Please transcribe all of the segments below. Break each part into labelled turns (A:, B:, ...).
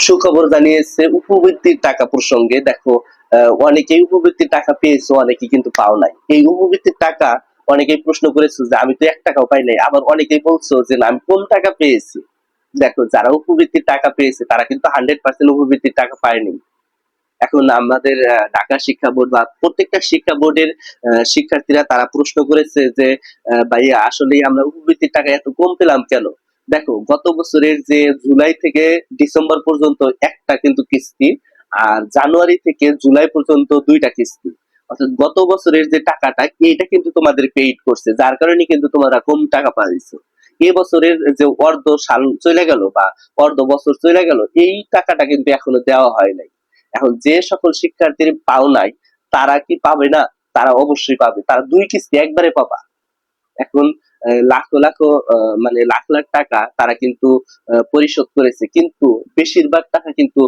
A: সুখবর জানিয়েছে উপবৃত্তির টাকা প্রসঙ্গে দেখো আহ, অনেকেই উপবৃত্তির টাকা পেয়েছ অনেকেই কিন্তু পাও নাই। এই উপবৃত্তির টাকা অনেকেই প্রশ্ন করেছ যে আমি তো এক টাকাও পাই নাই। আবার অনেকেই বলছো যে না আমি কোন টাকা পেয়েছি? দেখো যারা উপবৃত্তির টাকা পেয়েছে তারা কিন্তু হান্ড্রেড পার্সেন্ট উপবৃত্তির টাকা পায়নি। এখন আমাদের ঢাকা শিক্ষা বোর্ড বা প্রত্যেকটা শিক্ষা বোর্ডের শিক্ষার্থীরা তারা প্রশ্ন করেছে যে ভাইয়া আসলে আমরা উপবৃত্তির টাকা এত কম পেলাম কেন? দেখো, গত বছরের যে জুলাই থেকে ডিসেম্বর পর্যন্ত একটা কিন্তু কিস্তি, আর জানুয়ারি থেকে জুলাই পর্যন্ত দুইটা কিস্তি। অর্থাৎ গত বছরের যে টাকাটা, এইটা কিন্তু তোমাদের পেইড করছে, যার কারণে কিন্তু তোমরা কম টাকা পাইছো। এই বছরের যে অর্ধ সাল চলে গেল বা অর্ধ বছর চলে গেল, এই টাকাটা কিন্তু এখনও দেওয়া হয় নাই। এখন যে সকল শিক্ষার্থীর পাও নাই, তারা কি পাবে না? তারা অবশ্যই পাবে। তারা দুই কিস্তি একবারে পাবা। এখন লাখো লাখো মানে লাখ লাখ টাকা তারা কিন্তু পরিশোধ করেছে। কিন্তু বেশিরভাগ টাকা কিন্তু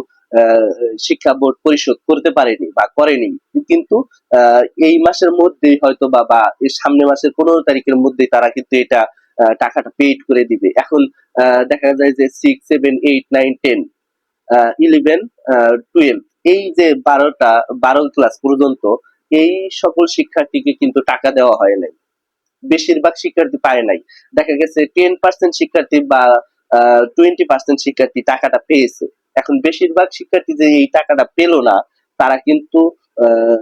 A: শিক্ষা বোর্ড পরিশোধ করতে পারেনি বা করেনি। কিন্তু এই মাসের মধ্যেই হয়তো বা বা এই সামনের মাসের পনেরো তারিখের মধ্যেই তারা কিন্তু এটা টাকাটা পেইড করে দিবে। এখন দেখা যায় যে six seven eight nine ten eleven twelve এই যে বারোটা, বারো ক্লাস পর্যন্ত এই সকল শিক্ষার্থীকে কিন্তু টাকা দেওয়া হয় নাই। বেশিরভাগ শিক্ষার্থী পায় নাই। দেখা গেছে টেন পার্সেন্ট শিক্ষার্থী বা টোয়েন্টি পার্সেন্ট শিক্ষার্থী টাকাটা পেয়েছে। এখন বেশিরভাগ শিক্ষার্থী যে এই টাকাটা পেল না, তারা কিন্তু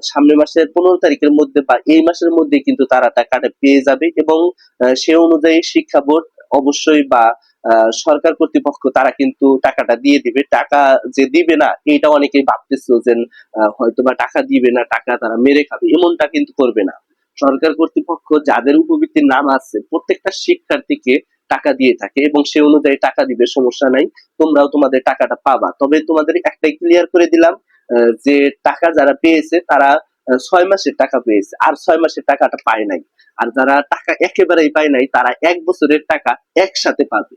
A: সামনের মাসের পনেরো তারিখের মধ্যে বা এই মাসের মধ্যে কিন্তু তারা টাকাটা পেয়ে যাবে এবং সে অনুযায়ী শিক্ষা বোর্ড অবশ্যই বা সরকার কর্তৃপক্ষ তারা কিন্তু টাকাটা দিয়ে দিবে। টাকা যে দিবে না এটা অনেকেই ভাবতেছে যে হয়তো বা টাকা দিবে না, টাকা তারা মেরে খাবে, এমনটা কিন্তু করবে না। সরকার কর্তৃপক্ষ যাদের উপবৃত্তির নাম আছে, প্রত্যেকটা শিক্ষার্থীকে টাকা দিয়ে থাকে এবং সে অনুযায়ী টাকা দিবে, সমস্যা নাই। তোমরাও তোমাদের টাকাটা পাবা। তবে তোমাদের একটাই ক্লিয়ার করে দিলাম যে টাকা যারা পেয়েছে, তারা ছয় মাসের টাকা পেয়েছে। আর ছয় মাসের টাকাটা পায় নাই। আর যারা টাকা একেবারেই পায় নাই, তারা এক বছরের টাকা একসাথে পাবে।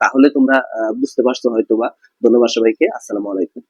A: তাহলে তোমরা বুঝতে পারছ হয়তোবা। ধন্যবাদ সবাইকে। আসসালামু আলাইকুম।